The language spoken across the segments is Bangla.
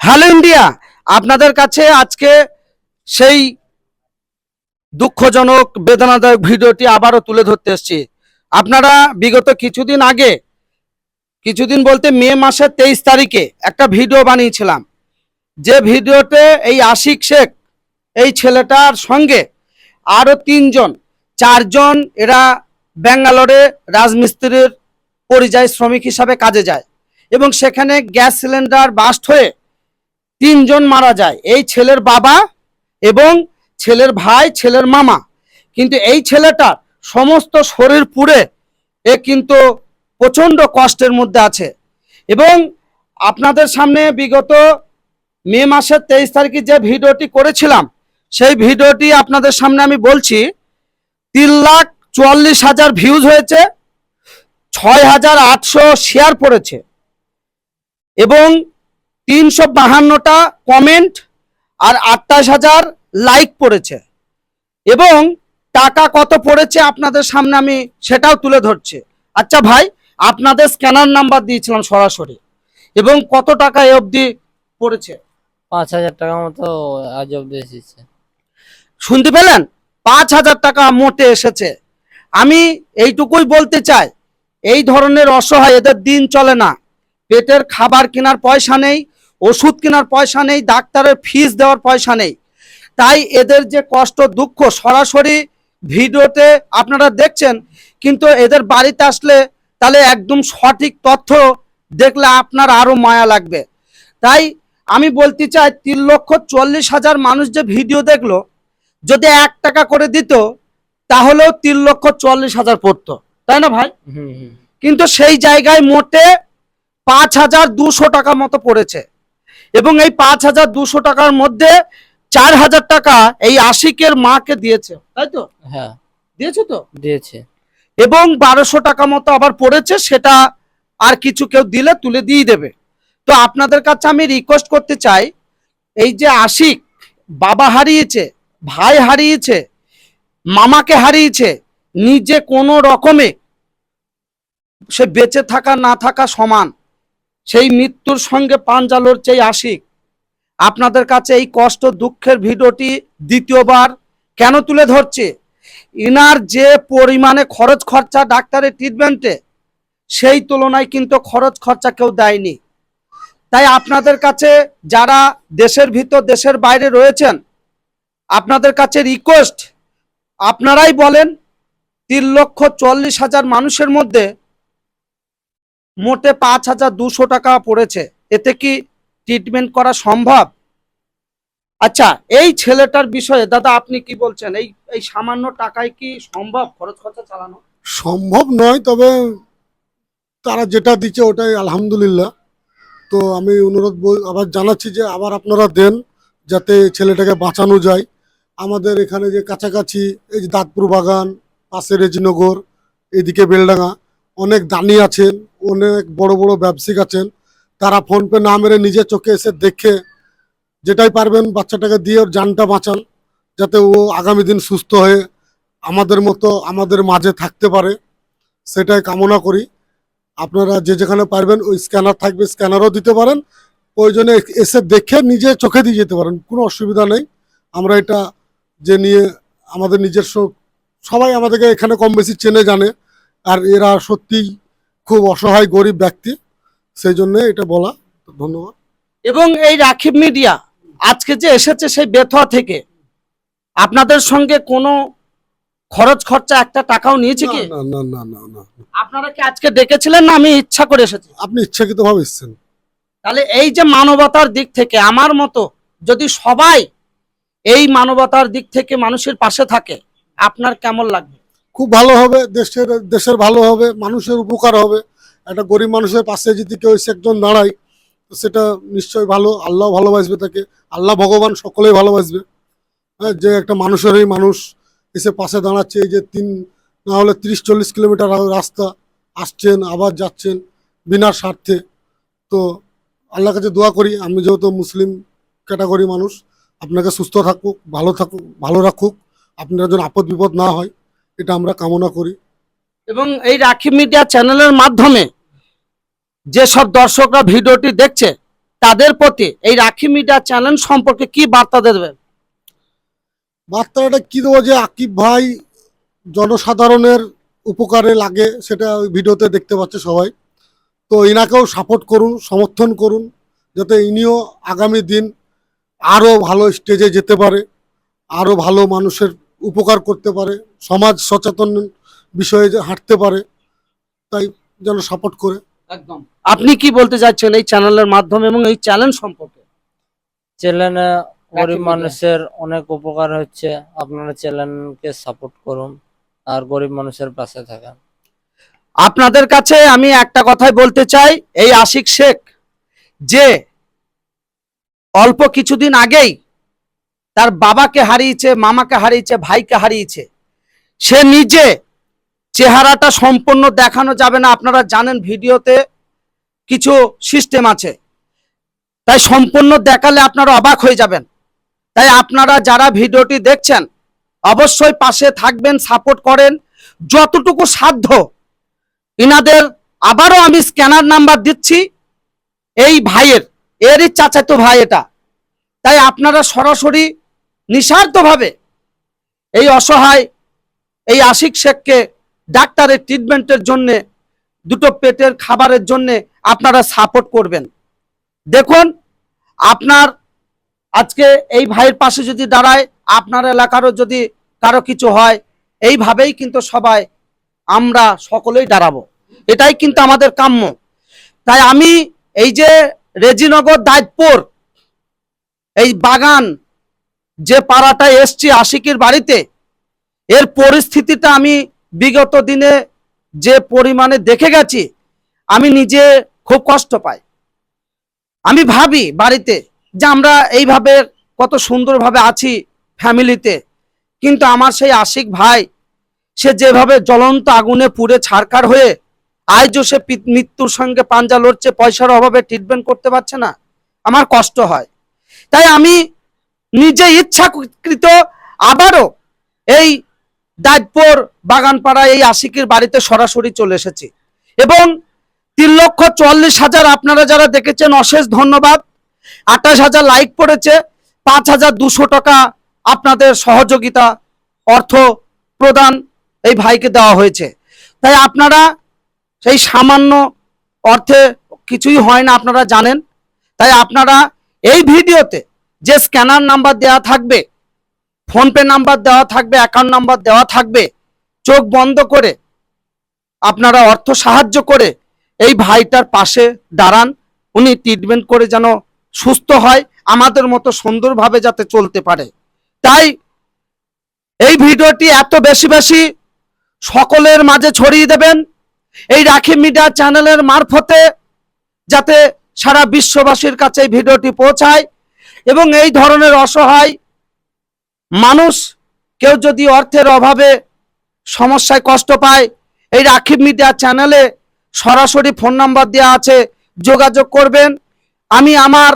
হ্যালো ইন্ডিয়া, আপনাদের কাছে আজকে সেই দুঃখজনক, বেদনাদায়ক ভিডিওটি আবারও তুলে ধরতে এসেছি। আপনারা বিগত কিছুদিন আগে, কিছুদিন বলতে মে মাসের তেইশ তারিখে একটা ভিডিও বানিয়েছিলাম। যে ভিডিওতে এই আশিক শেখ, এই ছেলেটার সঙ্গে আরও তিনজন, চারজন এরা ব্যাঙ্গালোরে রাজমিস্ত্রির পরিযায়ী শ্রমিক হিসাবে কাজে যায় এবং সেখানে গ্যাস সিলিন্ডার বাস্ট হয়ে তিনজন মারা যায়। এই ছেলের বাবা এবং ছেলের ভাই, ছেলের মামা। কিন্তু এই ছেলেটার সমস্ত শরীর পুড়ে এ কিন্তু প্রচণ্ড কষ্টের মধ্যে আছে। এবং আপনাদের সামনে বিগত মে মাসের তেইশ তারিখে যে ভিডিওটি করেছিলাম, সেই ভিডিওটি আপনাদের সামনে আমি বলছি, তিন লাখ চুয়াল্লিশ হাজার ভিউজ হয়েছে, ছয় হাজার আটশো শেয়ার পড়েছে। এবং তিনশো বাহান্নটা কমেন্ট আর আটাশ হাজার লাইক পড়েছে। এবং টাকা কত পড়েছে আপনাদের সামনে আমি সেটাও তুলে ধরছি। আচ্ছা ভাই আপনাদের স্ক্যানার নাম্বার দিয়েছিলাম সরাসরি। এবং কত টাকা এ অবধি পড়েছে? পাঁচ হাজার টাকা মতো আজ অব্দি এসেছে। শুনতে পেলেন? পাঁচ হাজার টাকা মোটে এসেছে। আমি এইটুকুই বলতে চাই এই ধরনের অসহায় এদের দিন চলে না। পেটের খাবার কেনার পয়সা নেই ওষুধ কেনার পয়সা নেই ডাক্তারের ফিস দেওয়ার পয়সা নেই। তাই এদের যে কষ্ট দুঃখ সরাসরি ভিডিওতে আপনারা দেখছেন কিন্তু এদের বাড়িতে আসলে তাহলে একদম সঠিক তথ্য দেখলে আপনার আরও মায়া লাগবে। তাই আমি বলতে চাই তিন লক্ষ চল্লিশ হাজার মানুষ যে ভিডিও দেখল যদি এক টাকা করে দিত তাহলেও তিন লক্ষ চল্লিশ হাজার পড়তো। তাই না ভাই? কিন্তু সেই জায়গায় মোটে পাঁচ হাজার দুশো টাকা মতো পড়েছে। এবং এই পাঁচ হাজার দুশো টাকার মধ্যে চার হাজার টাকা এই আশিকের মাকে দিয়েছে তাই তো? হ্যাঁ। দিয়েছে তো? দিয়েছে। এবং বারোশো টাকা মতো আবার পড়েছে সেটা আর কিছু কেউ দিলে তুলে দিয়ে দেবে। তো আপনাদের কাছে আমি রিকোয়েস্ট করতে চাই এই যে আশিক বাবা হারিয়েছে ভাই হারিয়েছে মামাকে হারিয়েছে নিজে কোনো রকমে সে বেঁচে থাকা না থাকা সমান। সেই মৃত্যুর সঙ্গে পাঞ্জালোর চেয়ে আশিক। আপনাদের কাছে এই কষ্ট দুঃখের ভিডিওটি দ্বিতীয়বার কেন তুলে ধরছে? ইনার যে পরিমাণে খরচ খরচা ডাক্তারের ট্রিটমেন্টে সেই তুলনায় কিন্তু খরচ খরচা কেউ দেয়নি। তাই আপনাদের কাছে যারা দেশের ভিতর, দেশের বাইরে রয়েছেন, আপনাদের কাছে রিকোয়েস্ট আপনারাই বলেন, তিন লক্ষ চল্লিশ হাজার মানুষের মধ্যে মোটে পাঁচ হাজার দুশো টাকা পড়েছে। এতে কি ট্রিটমেন্ট করা সম্ভব? আচ্ছা এই ছেলেটার বিষয়ে, দাদা আপনি কি বলছেন? এই এই সামান্য টাকায় কি সম্ভব খরচ খরচা চালানো? সম্ভব নয়, তবে তারা যেটা দিচ্ছে ওটাই আলহামদুলিল্লাহ। তো আমি অনুরোধ আবার জানাচ্ছি যে আবার আপনারা দেন যাতে ছেলেটাকে বাঁচানো যায়। আমাদের এখানে যে কাছাকাছি এই যে দাঁতপুর বাগান পাশে রেজিনগর এদিকে বেলডাঙ্গা, অনেক দানি আছেন। অনেক বড় বড় ব্যবসায়িক আছেন, তারা ফোনপে না মেরে নিজের চোখে এসে দেখে, যেটাই পারবেন বাচ্চাটাকে দিয়ে ওর জানটা বাঁচান, যাতে ও আগামী দিন সুস্থ হয়ে আমাদের মতো আমাদের মাঝে থাকতে পারে, সেটাই কামনা করি। আপনারা যে যেখানে পারবেন ওই স্ক্যানার থাকবে স্ক্যানারও দিতে পারেন, ওই প্রয়োজনে এসে দেখে নিজে চোখে দিয়ে যেতে পারেন, কোনো অসুবিধা নেই। আমরা এটা যে নিয়ে আমাদের নিজস্ব, সবাই আমাদেরকে এখানে কম বেশি চেনে জানে, আর এরা সত্যিই খুব অসহায় গরিব ব্যক্তি সেই জন্য এটা বলা ধন্যবাদ। এবং এই রাখিব মিডিয়া আজকে যে এসেছে সেই বেথুয়া থেকে আপনাদের সঙ্গে কোনো খরচ খরচা একটা টাকাও নিয়েছে কি? না না না না না না। আপনারা কি আজকে ডেকেছিলেন না আমি ইচ্ছা করে এসেছি? আপনি ইচ্ছাকৃতভাবে এসছেন। তাহলে এই যে মানবতার দিক থেকে আমার মতো যদি সবাই এই মানবতার দিক থেকে মানুষের পাশে থাকে আপনার কেমন লাগবে? খুব ভালো হবে, দেশের দেশের ভালো হবে, মানুষের উপকার হবে। একটা গরিব মানুষের পাশে যদি কেউ একজন দাঁড়ায় সেটা নিশ্চয়ই ভালো। আল্লাহ ভালোবাসবে তাকে। আল্লাহ ভগবান সকলেই ভালোবাসবে। হ্যাঁ যে একটা মানুষেরই মানুষ এসে পাশে দাঁড়াচ্ছে, এই যে তিন, না হলে তিরিশ, চল্লিশ কিলোমিটার রাস্তা, আসছেন, আবার যাচ্ছেন বিনা স্বার্থে। তো আল্লাহর কাছে দোয়া করি, আমি যেহেতু মুসলিম ক্যাটাগরি মানুষ, আপনাকে সুস্থ থাকুক, ভালো থাকুক, ভালো রাখুক। আপনার যেন আপদ বিপদ না হয়। এটা আমরা কামনা করি। এবং এই রাখি মিডিয়া চ্যানেলের মাধ্যমে যেসব দর্শকরা ভিডিওটি দেখছে তাদের প্রতি এই রাখি মিডিয়া চ্যানেল সম্পর্কে কি বার্তা দেবেন? বার্তাটা কি দেবো যে আকিব ভাই জনসাধারণের উপকারে লাগে সেটা ওই ভিডিওতে দেখতে পাচ্ছে সবাই। তো ইনাকেও সাপোর্ট করুন সমর্থন করুন যাতে ইনিও আগামী দিন আরও ভালো স্টেজে যেতে পারে আরও ভালো মানুষের উপকার করতে পারে সমাজ সচেতন বিষয়ে যে হাঁটতে পারে তাই যেন সাপোর্ট করে। একদম। আপনি কি বলতে চাচ্ছেন এই চ্যানেলের মাধ্যমে এবং এই চ্যানেল সম্পর্কে? চ্যানেলে গরিব মানুষের অনেক উপকার হচ্ছে আপনারা চ্যানেলকে সাপোর্ট করুন আর গরিব মানুষের পাশে থাকেন। আপনাদের কাছে আমি একটা কথাই বলতে চাই এই আশিক শেখ যে অল্প কিছুদিন আগেই তার বাবাকে হারিয়েছে, মামাকে হারিয়েছে, ভাইকে হারিয়েছে। সে নিজে চেহারাটা সম্পূর্ণ দেখানো যাবে না। আপনারা জানেন ভিডিওতে কিছু সিস্টেম আছে। তাই সম্পূর্ণ দেখালে আপনারা অবাক হয়ে যাবেন। তাই আপনারা যারা ভিডিওটি দেখছেন, অবশ্যই পাশে থাকবেন, সাপোর্ট করেন। যতটুকু সাধ্য ইনাদের, আবারও আমি স্ক্যানার নাম্বার দিচ্ছি। এই ভাইয়ের, এরই চাচাতো ভাই এটা। তাই আপনারা সরাসরি নিঃস্বার্থভাবে এই অসহায়, এই আশিক শেখকে ডাক্তারের ট্রিটমেন্টের জন্য, দুটো পেটের খাবারের জন্য আপনারা সাপোর্ট করবেন। দেখুন, আপনার আজকে এই ভাইয়ের পাশে যদি দাঁড়ায়, আপনার এলাকারও যদি কারও কিছু হয়, এইভাবেই কিন্তু সবাই আমরা সকলেই দাঁড়াবো। এটাই কিন্তু আমাদের কাম্য। তাই আমি এই যে রেজিনগর দায়িতপুর এই বাগান যে পাড়াটায় এসছি আশিকির বাড়িতে, এর পরিস্থিতিটা আমি বিগত দিনে যে পরিমাণে দেখে গেছি, আমি নিজে খুব কষ্ট পাই। আমি ভাবি বাড়িতে যে আমরা এইভাবে কত সুন্দরভাবে আছি ফ্যামিলিতে, কিন্তু আমার সেই আশিক ভাই, সে যেভাবে জ্বলন্ত আগুনে পুড়ে ছারকার হয়ে আজও সে মৃত্যুর সঙ্গে পাঞ্জা লড়ছে, পয়সার অভাবে ট্রিটমেন্ট করতে পারছে না, আমার কষ্ট হয়। তাই আমি নিজে ইচ্ছাকৃত আবারও এই দায়পুর বাগানপাড়া এই আশিকির বাড়িতে সরাসরি চলে এসেছি। এবং তিন লক্ষ চুয়াল্লিশ হাজার আপনারা যারা দেখেছেন, অশেষ ধন্যবাদ। আঠাশ হাজার লাইক পড়েছে, পাঁচ হাজার দুশো টাকা আপনাদের সহযোগিতা, অর্থ প্রদান এই ভাইকে দেওয়া হয়েছে। তাই আপনারা সেই সামান্য অর্থে কিছুই হয় না, আপনারা জানেন। তাই আপনারা এই ভিডিওতে যে স্ক্যানার নাম্বার দেওয়া থাকবে ফোনপে নাম্বার দেওয়া থাকবে, অ্যাকাউন্ট নাম্বার দেওয়া থাকবে, চোখ বন্ধ করে আপনারা অর্থ সাহায্য করে এই ভাইটার পাশে দাঁড়ান। উনি ট্রিটমেন্ট করে যেন সুস্থ হয়, আমাদের মতো সুন্দরভাবে যাতে চলতে পারে। তাই এই ভিডিওটি এত বেশি বেশি সকলের মাঝে ছড়িয়ে দেবেন। এই রাখি মিডিয়া চ্যানেলের মারফতে যাতে সারা বিশ্ববাসীর কাছে এই ভিডিওটি পৌঁছায়। এবং এই ধরনের অসহায় মানুষ কেউ যদি অর্থের অভাবে সমস্যায় কষ্ট পায়, এই রাখিব মিডিয়া চ্যানেলে সরাসরি ফোন নাম্বার দেওয়া আছে, যোগাযোগ করবেন। আমি আমার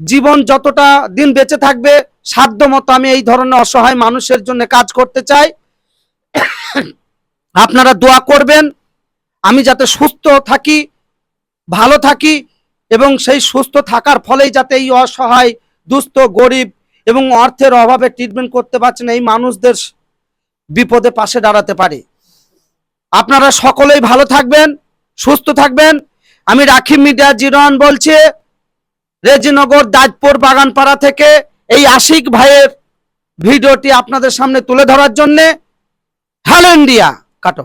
জীবন যতটা দিন বেঁচে থাকবে সাধ্য মতো আমি এই ধরনের অসহায় মানুষের জন্য কাজ করতে চাই। আপনারা দোয়া করবেন, আমি যাতে সুস্থ থাকি, ভালো থাকি এবং সেই সুস্থ থাকার ফলেই যাতে এই অসহায় দুস্থ, গরিব এবং অর্থের অভাবে ট্রিটমেন্ট করতে পারছেন এই মানুষদের বিপদে পাশে দাঁড়াতে পারি। আপনারা সকলেই ভালো থাকবেন, সুস্থ থাকবেন। আমি রাখি মিডিয়া জিরন বলছি, রেজিনগর দাজপুর বাগানপাড়া থেকে এই আশিক ভাইয়ের ভিডিওটি আপনাদের সামনে তুলে ধরার জন্যে হ্যালো ইন্ডিয়া, কাটো।